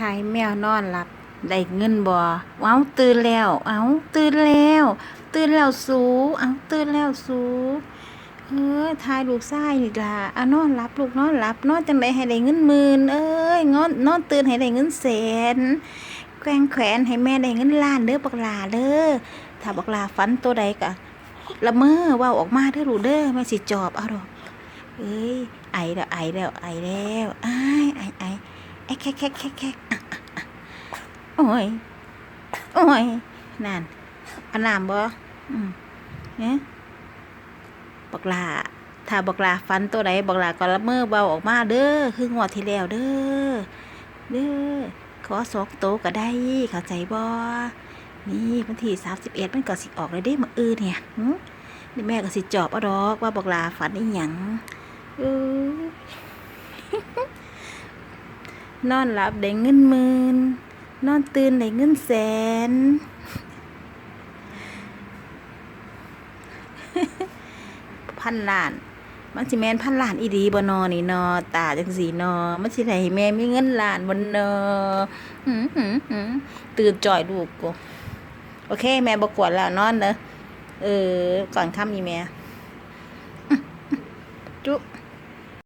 ขายแมวนอนหลับ ได้เงินบ่เอ้าตื่นแล้ว เอ้าตื่นแล้ว ตื่นแล้วสูเอ้าตื่นแล้วสูเอ้ยทายลูกชายนี่ล่ะอะนอนหลับลูกนอนหลับนอนจังไดให้ได้เงินหมื่นเอ้ยนอนนอนตื่นให้ได้เงินแสนแกว้งแขวนให้แม่ได้เงินล้านเด้อบักลาเด้อถ้าบักลาฝันตัวใดก็ละเมอว่าออกมาเด้อลูกเด้อแม่สิจอบเอาดอกเอ้ยไอแล้วไอแล้วไอแล้วไอายไอไอไอ แค่แค่แค่แค่อะอะอะโอ้ย โอ้ย นั่นอันน้ำบ่อืมเนี่ยบักลาถ้าบักลาฟันตัวใดบักลาก็ละเมอเบาออกมาเด้อคืองวดที่แล้วเด้อ เด้อ ขอสองโตก็ได้ เข้าใจบ่นี่วันที่สามสิบเอ็ดมันก็สิออกเลยเด้มาอื่นเนี่ยนี่แม่ก็สิจอบเอาดอกว่าบักลาฝันอีหยังเออ นอนหลับได้เงินหมื่นนอนตื่นได้เงินแสน พันล้านมันสิแม่นพันล้านอีดีบนอนี่นอตาจังสีนอมันสิไห้แม่มีเงินล้านบ่นอหืมหืมหืมตื่นจ่อยลูกกูโอเค แม่บกวนแล้วนอนเด้อเออ ก่อนค่ำอีแม่จุ